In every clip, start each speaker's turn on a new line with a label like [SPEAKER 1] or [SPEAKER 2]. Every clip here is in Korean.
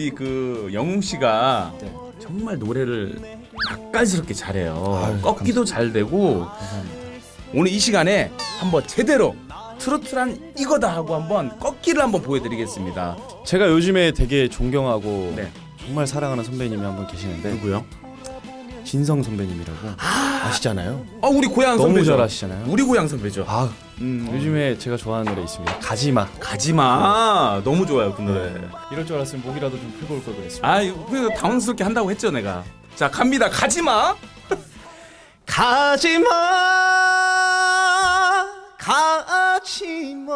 [SPEAKER 1] 우리 그 영웅 씨가
[SPEAKER 2] 네.
[SPEAKER 1] 정말 노래를 맛깔스럽게 잘해요.
[SPEAKER 2] 아유,
[SPEAKER 1] 꺾기도 잘 되고. 오늘 이 시간에 한번 제대로 트로트란 이거다 하고 한번 꺾기를 한번 보여드리겠습니다.
[SPEAKER 2] 제가 요즘에 되게 존경하고
[SPEAKER 1] 네.
[SPEAKER 2] 정말 사랑하는 선배님이 한 분 계시는데
[SPEAKER 1] 누구요?
[SPEAKER 2] 진성 선배님이라고 아~ 시잖아요
[SPEAKER 1] 어 우리 고향
[SPEAKER 2] 너무
[SPEAKER 1] 선배죠.
[SPEAKER 2] 잘 아시잖아요.
[SPEAKER 1] 우리 고향 선배죠.
[SPEAKER 2] 아
[SPEAKER 1] 음,
[SPEAKER 2] 요즘에 제가 좋아하는 노래 있습니다. 가지마.
[SPEAKER 1] 가지마 너무 좋아요 그 노래.
[SPEAKER 2] 이럴 줄 알았으면 목이라도 좀 풀고 올 걸 그랬습니다.
[SPEAKER 1] 아 이거 그래서 당황스럽게 한다고 했죠 내가. 자 갑니다 가지마.
[SPEAKER 2] 가지마 가지마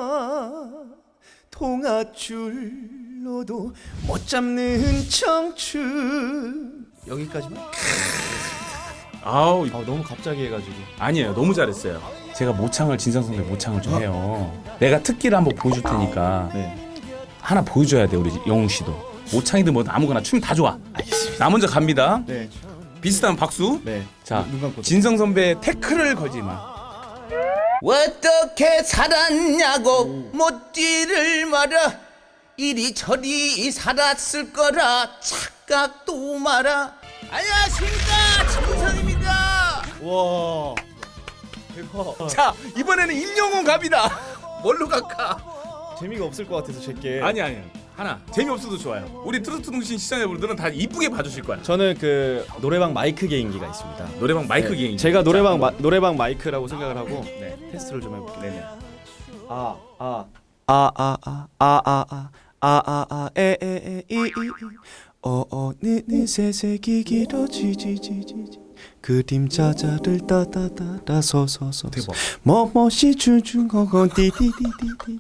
[SPEAKER 2] 동아줄로도 못 잡는 청춘 여기까지만?
[SPEAKER 1] 아우
[SPEAKER 2] 아 너무 갑자기 해가지고
[SPEAKER 1] 아니에요 너무 잘했어요. 제가 모창을 진성 선배 모창을 좀 해요. 내가 특기를 한번 보여줄 테니까
[SPEAKER 2] 네
[SPEAKER 1] 하나 보여줘야 돼 우리 영웅 씨도. 모창이든 뭐든 아무거나 춤다 좋아. 나 먼저 갑니다.
[SPEAKER 2] 네,
[SPEAKER 1] 비슷한 박수.
[SPEAKER 2] 네.
[SPEAKER 1] 자,
[SPEAKER 2] 눈 감고
[SPEAKER 1] 진성 선배 태클을 걸지 마.
[SPEAKER 3] 어떻게 살았냐고 못디를 말아 이리저리 살았을 거라 착각도 마라 안녕하십니까 진성입니다
[SPEAKER 2] 와 대박
[SPEAKER 1] 자, 이번에는 임영웅 갑니다. 뭘로 갈까?
[SPEAKER 2] 재미가 없을 것 같아서 제게
[SPEAKER 1] 아니 아니. 하나. 재미없어도 좋아요. 우리 트로트 통신 시청자분들은 다 이쁘게 봐주실 거야.
[SPEAKER 2] 저는 그 노래방 마이크 개인기가 있습니다
[SPEAKER 1] 노래방 마이크
[SPEAKER 2] 네,
[SPEAKER 1] 개인.
[SPEAKER 2] 제가 노래방 마, 노래방 마이크라고 생각을 하고
[SPEAKER 1] 네.
[SPEAKER 2] 테스트를 좀 해볼게요
[SPEAKER 1] 네네.
[SPEAKER 2] 아, 아, 아, 아, 아, 아, 아, 아, 아, 아, 아, 에, 에, 에, 이, 이, 이. 어, 어, 느, 느, 새 색이 길어지지지지지. 그림자자를 따다다다 서서서
[SPEAKER 1] 대박.
[SPEAKER 2] 뭐뭐시 주중거건 띠띠띠띠띠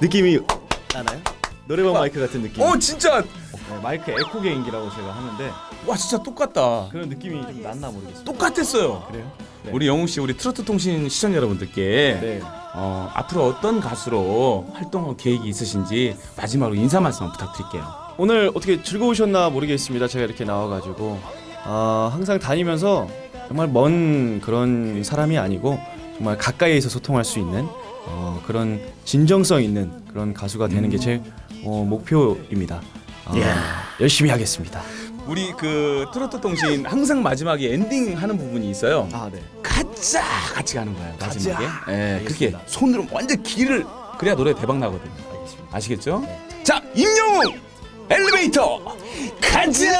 [SPEAKER 2] 느낌이 나나요? 노래방 마이크 같은 느낌.
[SPEAKER 1] 어 진짜.
[SPEAKER 2] 네, 마이크 에코 개인기라고 제가 하는데
[SPEAKER 1] 와 진짜 똑같다.
[SPEAKER 2] 그런 느낌이 좀 났나 모르겠어요.
[SPEAKER 1] 똑같았어요.
[SPEAKER 2] 그래요? 네.
[SPEAKER 1] 우리 영웅 씨, 우리 트로트 통신 시청자 여러분들께
[SPEAKER 2] 네.
[SPEAKER 1] 어, 앞으로 어떤 가수로 활동할 계획이 있으신지 마지막으로 인사 말씀 부탁드릴게요.
[SPEAKER 2] 오늘 어떻게 즐거우셨나 모르겠습니다. 제가 이렇게 나와가지고 어, 항상 다니면서 정말 먼 그런 사람이 아니고 정말 가까이에서 소통할 수 있는 어, 그런 진정성 있는 그런 가수가 되는 게제 어, 목표입니다. 어, 열심히 하겠습니다.
[SPEAKER 1] 우리 그 트로트 통신 항상 마지막에 엔딩 하는 부분이 있어요.
[SPEAKER 2] 아 네.
[SPEAKER 1] 가자 같이 가는 거예요 마지막에.
[SPEAKER 2] 가자.
[SPEAKER 1] 예, 그렇게
[SPEAKER 2] 알겠습니다.
[SPEAKER 1] 손으로 완전 길을 그래야 노래 대박 나거든요.
[SPEAKER 2] 알겠습니다.
[SPEAKER 1] 아시겠죠? 자 임영웅 엘리베이터 가자.